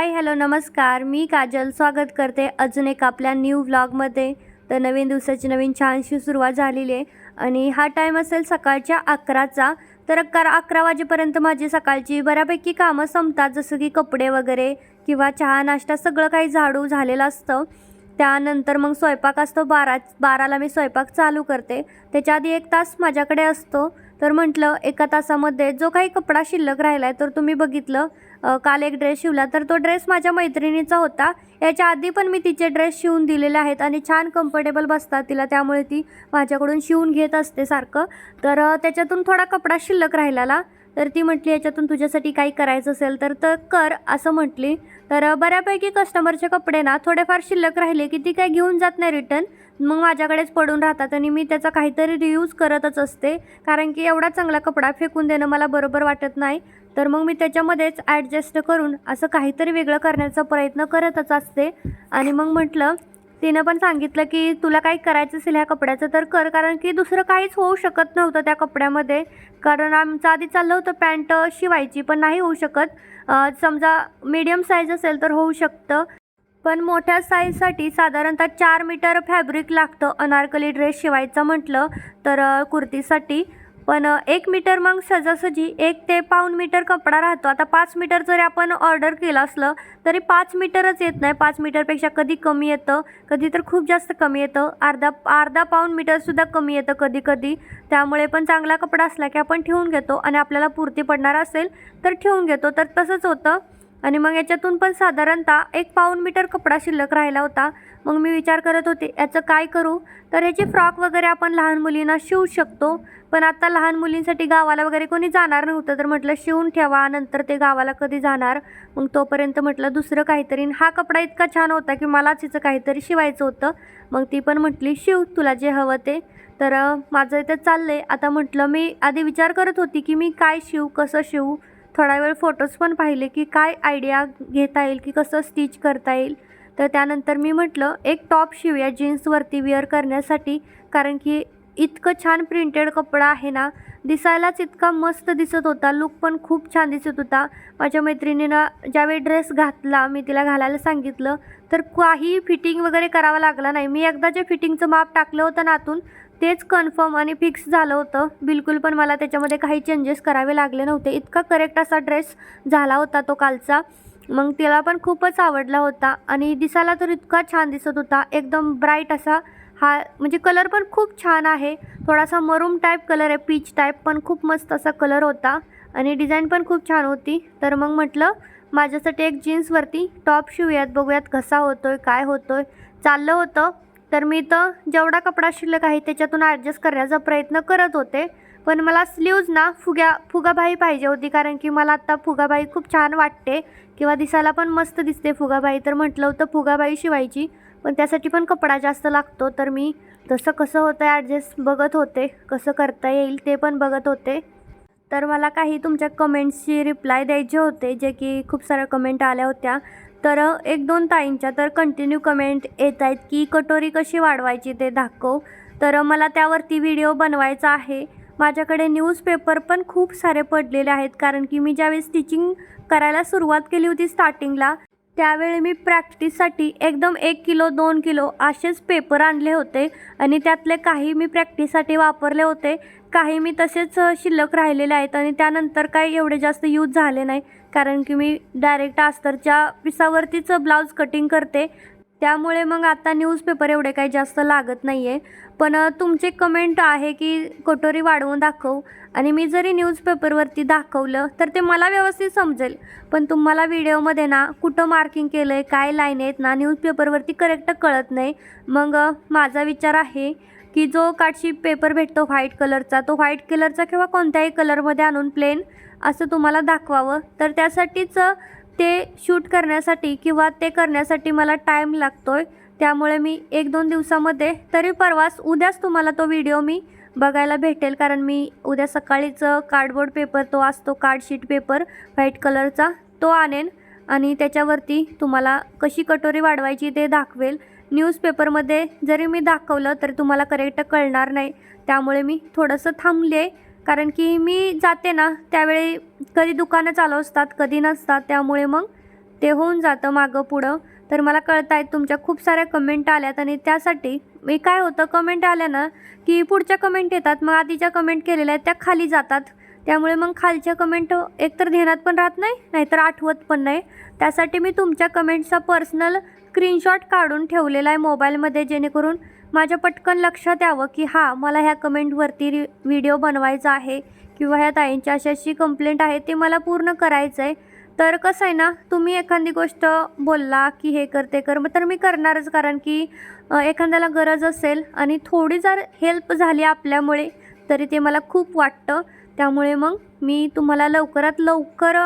Hi hello नमस्कार. मी काजल. स्वागत करते अजून एक आपल्या न्यू व्लॉगमध्ये तर नवीन दिवसाची नवीन छानशी सुरुवात झालेली आहे. आणि हा टाईम असेल सकाळच्या अकराचा. तर अकरा अकरा वाजेपर्यंत माझी सकाळची बऱ्यापैकी कामं संपतात जसं की कपडे वगैरे किंवा चहा नाश्ता सगळं काही झाडू झालेलं असतं. त्यानंतर मग स्वयंपाक असतो. बारा बाराला मी स्वयंपाक चालू करते. त्याच्या आधी एक तास माझ्याकडे असतो. तर म्हटलं एका तासामध्ये जो काही कपडा शिल्लक राहिला आहे तर तुम्ही बघितलं. काल एक ड्रेस शिवला. तर तो ड्रेस माझ्या मैत्रिणीचा होता. याच्या आधी पण मी तिचे ड्रेस शिवून दिलेले आहेत आणि छान कम्फर्टेबल बसतात तिला. त्यामुळे ती माझ्याकडून शिवून घेत असते सारखं. तर त्याच्यातून थोडा कपडा शिल्लक राहिलेला. तर ती म्हटली याच्यातून तुझ्यासाठी काही करायचं असेल तर तर कर असं म्हटली. तर बऱ्यापैकी कस्टमरचे कपडे ना थोडेफार शिल्लक राहिले की ती काय घेऊन जात नाही रिटर्न मग माझ्याकडेच पडून राहतात आणि मी त्याचा काहीतरी रियूज करतच असते. कारण की एवढा चांगला कपडा फेकून देणं मला बरोबर वाटत नाही. तर मग मी त्याच्यामध्येच ॲडजस्ट करून असं काहीतरी वेगळं करण्याचा प्रयत्न करतच असते. आणि मग म्हटलं तिनं पण सांगितलं की तुला काही करायचं असेल ह्या कपड्याचं तर कर कारण की दुसरं काहीच होऊ शकत नव्हतं त्या कपड्यामध्ये. कारण आमचं आधी चाललं होतं पॅन्ट शिवायची पण नाही होऊ शकत. समजा मीडियम साईज असेल तर होऊ शकतं. पण मोठ्या साईजसाठी साधारणतः चार मीटर फॅब्रिक लागतं अनारकली ड्रेस शिवायचं म्हटलं तर कुर्तीसाठी. पण एक मीटर मग सहजासहजी एक ते पाऊण मीटर कपडा राहतो. आता पाच मीटर जरी आपण ऑर्डर केलं असलं तरी पाच मीटरच येत नाही. पाच मीटरपेक्षा कधी कमी येतं कधी तर खूप जास्त कमी येतं. अर्धा अर्धा पाऊण मीटरसुद्धा कमी येतं कधी कधी. त्यामुळे पण चांगला कपडा असला की आपण ठेवून घेतो आणि आपल्याला पुरती पडणार असेल तर ठेवून घेतो. तर तसंच होतं. आणि मग याच्यातून पण साधारणतः एक पाऊण मीटर कपडा शिल्लक राहिला होता. मग मी विचार करत होते याचं काय करू? तर ह्याचे फ्रॉक वगैरे आपण लहान मुलींना शिवू शकतो. पण आता लहान मुलींसाठी गावाला वगैरे कोणी जाणार नव्हतं तर म्हटलं शिवून ठेवा नंतर ते गावाला कधी जाणार. मग तोपर्यंत म्हटलं दुसरं काहीतरी. हा कपडा इतका छान होता की मलाच हिचं काहीतरी शिवायचं होतं. मग ती पण म्हटली शिव तुला जे हवं ते. तर माझं इथं चाललं आहे आता म्हटलं मी आधी विचार करत होती की मी काय शिवू कसं शिवू? थोडा वेळ फोटोज पण पाहिले की काय आयडिया घेता येईल की कसं स्टिच करता येईल? तर त्यानंतर मी म्हटलं एक टॉप शिवूया जीन्सवरती वेअर करण्यासाठी. कारण की इतकं छान प्रिंटेड कपडा आहे ना दिसायलाच इतका मस्त दिसत होता लुक पण खूप छान दिसत होता. माझ्या मैत्रिणीनं ज्यावेळी ड्रेस घातला मी तिला घालायला सांगितलं तर काही फिटिंग वगैरे करावं लागला नाही. मी एकदा जे फिटिंगचं माप टाकलं होतं ना आतून तेच कन्फर्म आणि फिक्स झालं होतं. बिलकुल पण मला त्याच्यामध्ये काही चेंजेस करावे लागले नव्हते. इतका करेक्ट असा ड्रेस झाला होता तो कालचा. मग तिला पण खूपच आवडला होता आणि दिसायला तर इतका छान दिसत होता. एकदम ब्राईट असा हा म्हणजे कलर पण खूप छान आहे. थोडासा मरूम टाईप कलर आहे पीच टाईप पण खूप मस्त असा कलर होता आणि डिझाईन पण खूप छान होती. तर मग म्हटलं माझ्यासाठी एक जीन्सवरती टॉप शिवूयात बघूयात कसा होतोय काय होतोय. चाललं होतं तर मी तर जेवढा कपडा शिल्लक आहे त्याच्यातून ॲडजस्ट करण्याचा प्रयत्न करत होते. पण मला स्लीव्ज ना फुग्या फुगाबाई पाहिजे होती कारण की मला आत्ता फुगाबाई खूप छान वाटते. किंवा दिसायला पण मस्त दिसते फुगाबाई. तर म्हटलं होतं फुगाबाई शिवायची. पण त्यासाठी पण कपडा जास्त लागतो. तर मी तसं कसं होतं आहे ॲडजस्ट बघत होते. कसं करता येईल ते पण बघत होते. तर मला काही तुमच्या कमेंट्सची रिप्लाय द्यायचे होते जे की खूप साऱ्या कमेंट आल्या होत्या. तर एक दोन ताईंच्या तर कंटिन्यू कमेंट येत आहेत की कटोरी कशी वाढवायची ते दाखव. तर मला त्यावरती व्हिडिओ बनवायचा आहे. माझ्याकडे न्यूजपेपर पण खूप सारे पडलेले आहेत कारण की मी ज्यावेळी स्टिचिंग करायला सुरुवात केली होती स्टार्टिंगला त्यावेळी मी प्रॅक्टिससाठी एकदम एक किलो दोन किलो असेच पेपर आणले होते आणि त्यातले काही मी प्रॅक्टिससाठी वापरले होते. काही मी तसेच शिल्लक राहिलेले आहेत आणि त्यानंतर काही एवढे जास्त यूज झाले नाही. कारण की मी डायरेक्ट अस्तरच्या पिसावरतीच ब्लाऊज कटिंग करते. त्यामुळे मग आता न्यूजपेपर एवढे काही जास्त लागत नाही आहे पण तुमचे कमेंट आहे की कटोरी वाढवून दाखव. आणि मी जरी न्यूजपेपरवरती दाखवलं तर ते मला व्यवस्थित समजेल. पण तुम्हाला व्हिडिओमध्ये ना कुठं मार्किंग केलं आहे काय लाईन आहेत ना न्यूजपेपरवरती करेक्ट कळत नाही. मग माझा विचार आहे की जो काठशी पेपर भेटतो व्हाईट कलरचा तो व्हाईट कलरचा किंवा कोणत्याही कलरमध्ये आणून प्लेन असं तुम्हाला दाखवावं. तर त्यासाठीच ते शूट करण्यासाठी किंवा ते करण्यासाठी मला टाईम लागतो आहे त्यामुळे मी एक दोन दिवसामध्ये तरी परवाच उद्याच तुम्हाला तो व्हिडिओ मी बघायला भेटेल. कारण मी उद्या सकाळीच कार्डबोर्ड पेपर तो असतो कार्डशीट पेपर व्हाईट कलरचा तो आणेन. आणि त्याच्यावरती तुम्हाला कशी कटोरी वाढवायची ते दाखवेल. न्यूजपेपरमध्ये जरी मी दाखवलं तरी तुम्हाला करेक्ट कळणार नाही. त्यामुळे मी थोडंसं थांबले. कारण की मी जाते ना त्यावेळी कधी दुकानं चालू असतात कधी नसतात त्यामुळे मग ते होऊन जातं मागं पुढं. तर मला कळत आहेत तुमच्या खूप साऱ्या कमेंट आल्यात आणि त्यासाठी मी काय होतं कमेंट आल्या ना की पुढच्या कमेंट येतात मग आधीच्या कमेंट केलेल्या आहेत त्या खाली जातात. त्यामुळे मग खालच्या कमेंट एकतर ध्यानात पण राहत नाही नाहीतर आठवत पण नाही. त्यासाठी मी तुमच्या कमेंटचा पर्सनल स्क्रीनशॉट काढून ठेवलेला आहे मोबाईलमध्ये जेणेकरून माझ्या पटकन लक्षात यावं की हां मला ह्या कमेंटवरती रि व्हिडिओ बनवायचा आहे किंवा ह्या ताईंची अशी अशी कंप्लेंट आहे ते मला पूर्ण करायचं आहे तर कसं आहे ना तुम्ही एखादी गोष्ट बोलला की हे करते कर मग तर मी करणारच कारण की एखाद्याला गरज असेल आणि थोडी जर हेल्प झाली आपल्यामुळे तरी ते मला खूप वाटतं. त्यामुळे मग मी तुम्हाला लवकरात लवकर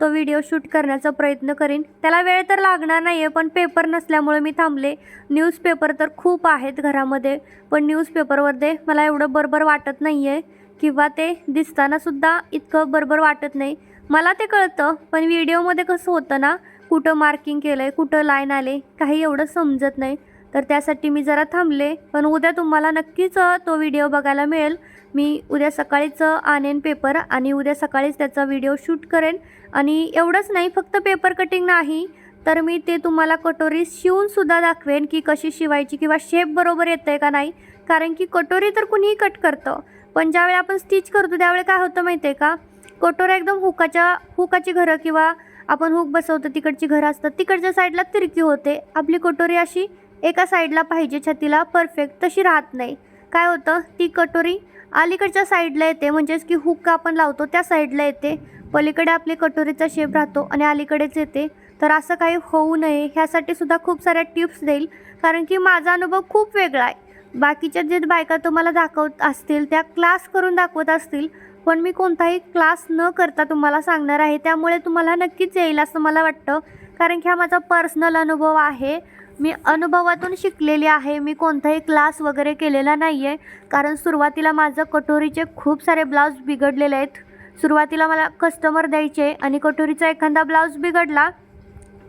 तो व्हिडिओ शूट करण्याचा प्रयत्न करीन. त्याला वेळ तर लागणार नाही आहे पण पेपर नसल्यामुळे मी थांबले. न्यूजपेपर तर खूप आहेत घरामध्ये पण न्यूजपेपरमध्ये मला एवढं बरोबर वाटत नाही आहे किंवा ते दिसतानासुद्धा इतकं बरोबर वाटत नाही. मला ते कळतं पण व्हिडिओमध्ये कसं होतं ना कुठं मार्किंग केलं आहे कुठं लाईन आले काही एवढं समजत नाही. तर त्यासाठी मी जरा थांबले पण उद्या तुम्हाला नक्कीच तो व्हिडिओ बघायला मिळेल. मी उद्या सकाळीच आणेन पेपर आणि उद्या सकाळीच त्याचा व्हिडिओ शूट करेन. आणि एवढंच नाही फक्त पेपर कटिंग नाही तर मी ते तुम्हाला कटोरी शिवूनसुद्धा दाखवेन की कशी शिवायची किंवा शेप बरोबर येतं आहे का नाही. कारण की कटोरी तर कुणीही कट करतं पण ज्यावेळी आपण स्टिच करतो त्यावेळी काय होतं माहिती आहे का? कटोऱ्या एकदम हुकाच्या हुकाची घरं किंवा आपण हुक बसवतो तिकडची घरं असतात तिकडच्या साईडला तिरकी होते. आपली कटोरी अशी एका साईडला पाहिजे छातीला परफेक्ट तशी राहत नाही. काय होतं? ती कटोरी अलीकडच्या साईडला येते म्हणजेच की हुक्का आपण लावतो त्या साईडला येते. पलीकडे आपली कटोरीचा शेप राहतो आणि अलीकडेच येते. तर असं काही होऊ नये ह्यासाठी सुद्धा खूप साऱ्या टिप्स देईल कारण की माझा अनुभव खूप वेगळा आहे. बाकीच्या जे बायका तुम्हाला दाखवत असतील त्या क्लास करून दाखवत असतील पण मी कोणताही क्लास न करता तुम्हाला सांगणार आहे त्यामुळे तुम्हाला नक्कीच येईल असं मला वाटतं. कारण की हा माझा पर्सनल अनुभव आहे. मी अनुभवातून शिकलेली आहे. मी कोणताही क्लास वगैरे केलेला नाही आहे कारण सुरुवातीला माझं कटोरीचे खूप सारे ब्लाऊज बिघडलेले आहेत. सुरुवातीला मला कस्टमर द्यायचे आणि कटोरीचा एखादा ब्लाऊज बिघडला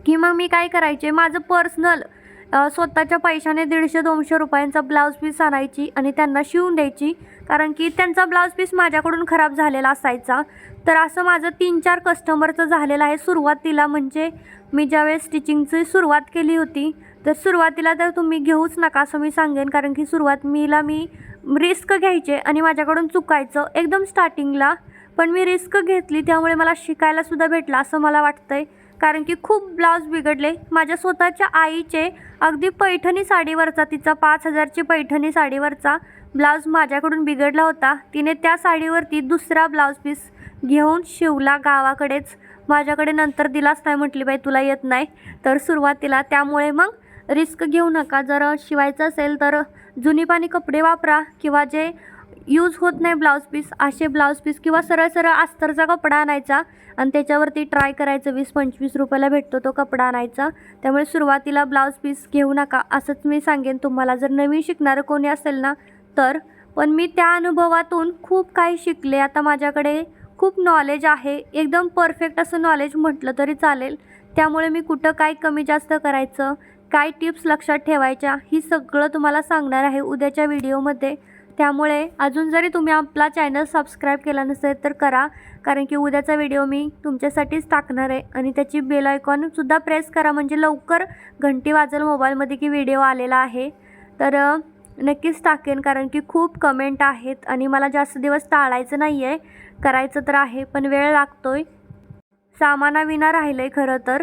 की मग मी काय करायचे? माझं पर्सनल स्वतःच्या पैशाने दीडशे दोनशे रुपयांचा ब्लाऊज पीस आणायची आणि त्यांना शिवून द्यायची. कारण की त्यांचा ब्लाऊज पीस माझ्याकडून खराब झालेला असायचा. तर असं माझं तीन चार कस्टमरचं झालेलं आहे सुरुवातीला. म्हणजे मी ज्यावेळेस स्टिचिंगची सुरुवात केली होती तर सुरुवातीला तर तुम्ही घेऊच नका असं मी सांगेन कारण की सुरुवात मीला मी रिस्क घ्यायचे आणि माझ्याकडून चुकायचं एकदम स्टार्टिंगला. पण मी रिस्क घेतली त्यामुळे मला शिकायला सुद्धा असं मला वाटतं आहे कारण की खूप ब्लाऊज बिघडले. माझ्या स्वतःच्या आईचे अगदी पैठणी साडीवरचा तिचा पाच हजारची पैठणी साडीवरचा ब्लाऊज माझ्याकडून बिघडला होता. तिने त्या साडीवरती दुसरा ब्लाऊज पीस घेऊन शिवला गावाकडेच. माझ्याकडे नंतर दिलाच नाही म्हटली बाई तुला येत नाही. तर सुरुवातीला त्यामुळे मग रिस्क घेऊ नका. जर शिवायचं असेल तर जुनी पाणी कपडे वापरा किंवा जे यूज होत नाही ब्लाऊज पीस असे ब्लाऊज पीस किंवा सरळ सरळ अस्तरचा कपडा आणायचा आणि त्याच्यावरती ट्राय करायचं. वीस पंचवीस रुपयाला भेटतो तो कपडा आणायचा. त्यामुळे सुरुवातीला ब्लाऊज पीस घेऊ नका असंच मी सांगेन तुम्हाला. जर नवीन शिकणारं कोणी असेल ना तर. पण मी त्या अनुभवातून खूप काही शिकले. आता माझ्याकडे खूप नॉलेज आहे. एकदम परफेक्ट असं नॉलेज म्हटलं तरी चालेल. त्यामुळे मी कुठं काय कमी जास्त करायचं? काय टिप्स लक्षात ठेवायच्या? ही सगळं तुम्हाला सांगणार आहे उद्याच्या व्हिडिओमध्ये. त्यामुळे अजून जरी तुम्ही आपला चॅनल सबस्क्राईब केला नसेल तर करा कारण की उद्याचा व्हिडिओ मी तुमच्यासाठीच टाकणार आहे. आणि त्याची बेल आयकॉनसुद्धा प्रेस करा म्हणजे लवकर घंटी वाजेल मोबाईलमध्ये की व्हिडिओ आलेला आहे. तर नक्कीच टाकेन कारण की खूप कमेंट आहेत आणि मला जास्त दिवस टाळायचं नाही आहे करायचं तर आहे पण वेळ लागतो आहे सामानाविना राहिलं आहे खरं तर.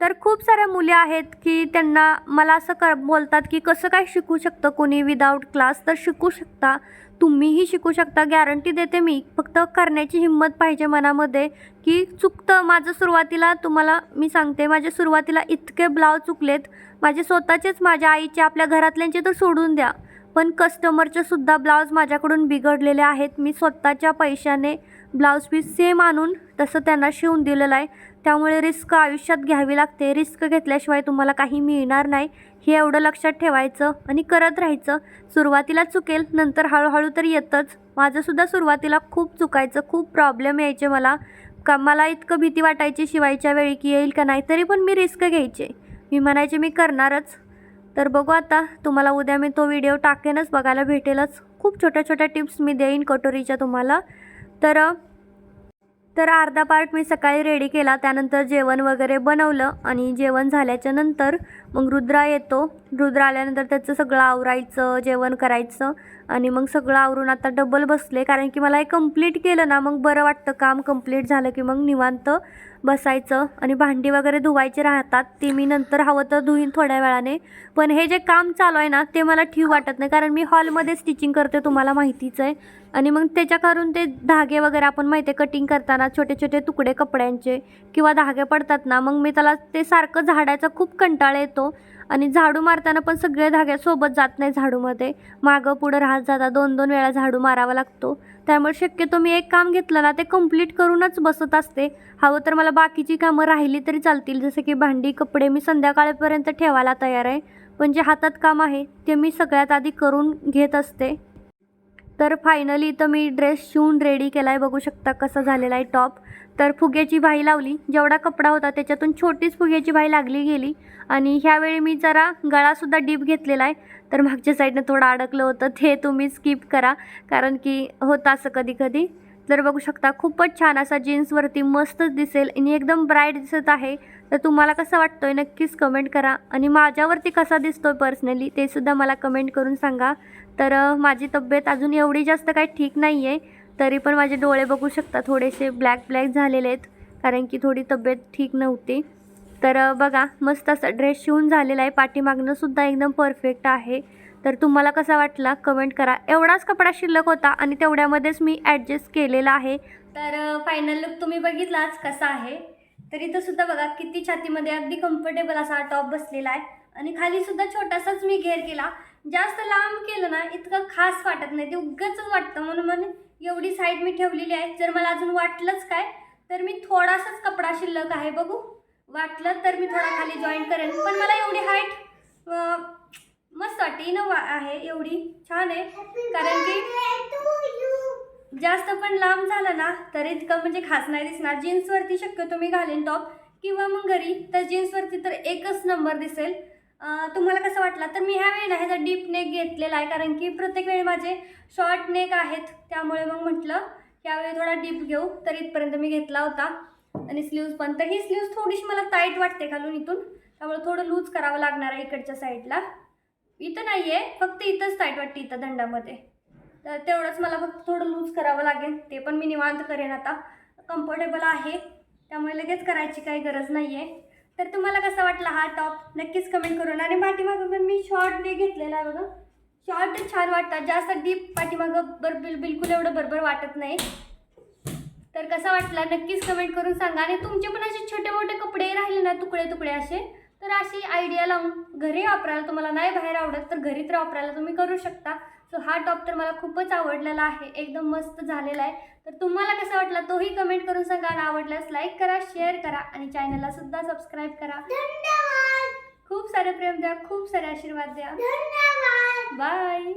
तर खूप साऱ्या मुली आहेत की त्यांना मला असं कर बोलतात की कसं काय शिकू शकतं कोणी विदाऊट क्लास तर शिकू शकता. तुम्हीही शिकू शकता. गॅरंटी देते मी. फक्त करण्याची हिंमत पाहिजे मनामध्ये की चुकतं. माझं सुरुवातीला तुम्हाला मी सांगते माझ्या सुरुवातीला इतके ब्लाव चुकलेत. माझे स्वतःचेच माझ्या आईचे आपल्या घरातल्यांचे तर सोडून द्या. पण कस्टमरचे सुद्धा ब्लाऊज माझ्याकडून बिघडलेले आहेत. मी स्वतःच्या पैशाने ब्लाऊज पीस सेम आणून तसं त्यांना शिवून दिलेलं आहे. त्यामुळे रिस्क आयुष्यात घ्यावी लागते. रिस्क घेतल्याशिवाय तुम्हाला काही मिळणार नाही. हे एवढं लक्षात ठेवायचं आणि करत राहायचं. सुरुवातीला चुकेल नंतर हळूहळू तर येतंच. माझंसुद्धा सुरुवातीला खूप चुकायचं खूप प्रॉब्लेम यायचे मला. का मला इतकं भीती वाटायची शिवायच्या वेळी की येईल का नाही तरी पण मी रिस्क घ्यायचे. मी म्हणायचे मी करणारच. तर बघू आता तुम्हाला उद्या मी तो व्हिडिओ टाकेनच बघायला भेटेलच. खूप छोट्या छोट्या टिप्स मी देईन कटोरीच्या तुम्हाला. तर तर अर्धा पार्ट मी सकाळी रेडी केला. त्यानंतर जेवण वगैरे बनवलं आणि जेवण झाल्याच्यानंतर मग रुद्रा येतो. रुद्र आल्यानंतर त्याचं सगळं आवरायचं जेवण करायचं आणि मग सगळं आवरून आता डबल बसले. कारण की मला हे कंप्लीट केलं ना मग बरं वाटतं. काम कंप्लीट झालं की मग निवांत बसायचं आणि भांडी वगैरे धुवायचे राहतात ते मी नंतर हवं तर धुईन थोड्या वेळाने. पण हे जे काम चालू आहे ना ते मला ठीक वाटत नाही कारण मी हॉलमध्ये स्टिचिंग करते तुम्हाला माहितीच आहे. आणि मग त्याच्याकरून ते धागे वगैरे आपण माहिती आहे कटिंग करताना छोटे छोटे तुकडे कपड्यांचे किंवा धागे पडतात ना मग मी त्याला ते सारखं झाडायचा खूप कंटाळा येतो. आणि झाडू मारताना पण सगळे धागे सोबत जात नाही झाडूमध्ये. मागं पुढं राहत जाता दोन दोन वेळा झाडू मारावा लागतो. त्यामुळे शक्यतो मी एक काम घेतलं ना ते कंप्लीट करूनच बसत असते. हवं तर मला बाकीची कामं राहिली तरी चालतील जसं की भांडी कपडे मी संध्याकाळपर्यंत ठेवायला तयार आहे. पण जे हातात काम आहे ते मी सगळ्यात आधी करून घेत असते. तर फायनली तर मी ड्रेस शिवून रेडी केला आहे बघू शकता कसा झालेला आहे टॉप तर फुग्याची भाई लावली. जेवढा कपडा होता त्याच्यातून छोटीच फुग्याची भाई लागली गेली. आणि ह्यावेळी मी जरा गळासुद्धा डीप घेतलेला आहे. तर मागच्या साईडनं थोडं अडकलं होतं. ते तुम्ही स्किप करा. कारण की होतं असं कधी कधी तर बघू शकता खूपच छान असा जीन्सवरती मस्तच दिसेल आणि एकदम ब्राईट दिसत आहे. तर तुम्हाला कसं वाटतोय नक्कीच कमेंट करा. आणि माझ्यावरती कसा दिसतोय पर्सनली ते सुद्धा मला कमेंट करून सांगा. तर माझी तब्येत अजून एवढी जास्त काही ठीक नाही आहे तरी पण माझे डोळे बघू शकता थोडेसे ब्लॅक ब्लॅक झालेले आहेत कारण की थोडी तब्येत ठीक नव्हती. तर बघा मस्त असा ड्रेस शिवून झालेला आहे. पाठीमागणंसुद्धा एकदम परफेक्ट आहे. तर तुम्हाला कसा वाटला? कमेंट करा. एवढाच कपडा शिल्लक होता आणि तेवढ्यामध्येच मी ॲडजस्ट केलेला आहे. तर फायनल लुक तुम्ही बघितलाच कसा आहे. तर इथं सुद्धा बघा किती छातीमध्ये अगदी कम्फर्टेबल असा टॉप बसलेला आहे. आणि खालीसुद्धा छोटासाच मी घेर केला. जास्त लांब केलं ना इतकं खास वाटत नाही. ते उगच वाटतं. म्हणून म्हणून एवढी साईड मी ठेवलेली आहे. जर मला अजून वाटलंच काय तर मी थोडासाच कपडा शिल्लक आहे बघू. वाटलं तर मी थोडा खाली जॉईन करेन. पण मला एवढी हाईट मस्त वाटते. न आहे एवढी. छान आहे. कारण की जास्त पण लांब झालं ना तर इतकं म्हणजे खास नाही दिसणार. जीन्सवरती शक्यतो मी घालेन टॉप किंवा मग घरी. तर जीन्सवरती तर एकच नंबर दिसेल. तुम्हाला कसं वाटला? तर मी ह्या वेळी ह्याचा डीप नेक घेतलेला आहे कारण की प्रत्येक वेळी माझे शॉर्ट नेक आहेत. त्यामुळे मग म्हटलं यावेळी थोडा डीप घेऊ. तर इथपर्यंत मी घेतला होता. आणि स्लीव्ज पण. तर ही स्लीव्ज थोडीशी मला टाईट वाटते घालून इथून. त्यामुळे थोडं लूज करावं लागणार आहे इकडच्या साईडला इथं नाही आहे फक्त इथंच टाईट वाटते इथं दंडामध्ये. तर तेवढंच मला फक्त थोडं लूज करावं लागेल. ते पण मी निवांत करेन आता. कम्फर्टेबल आहे. त्यामुळे लगेच करायची काही गरज नाही आहे तर तुम्हाला कसा वाटला हा टॉप? नक्कीच कमेंट करून. आणि पाठीमागं पण मी शॉर्ट ने घेतलेला आहे बघा. शॉर्ट छान वाटतात. जास्त डीप पाठीमागं बर बिल बिलकुल एवढं बरोबर वाटत नाही. तर कसा वाटला? नक्कीच कमेंट करून सांगा. आणि तुमचे पण असे छोटे मोठे कपडे राहिले ना तुकडे तुकडे असे तर अशी आयडिया लावून घरी वापरायला तुम्हाला नाही बाहेर आवडत तर घरी तर वापरायला तुम्ही करू शकता. सो हा टॉप तर मला खूपच आवडलेला आहे. एकदम मस्त झालेला आहे. तर तुम्हाला कसा वाटला तोही कमेंट करून सांगा. आणि आवडल्यास लाईक करा शेअर करा आणि चॅनलला सुद्धा सबस्क्राईब करा. खूप सारे प्रेम द्या खूप सारे आशीर्वाद द्या. बाय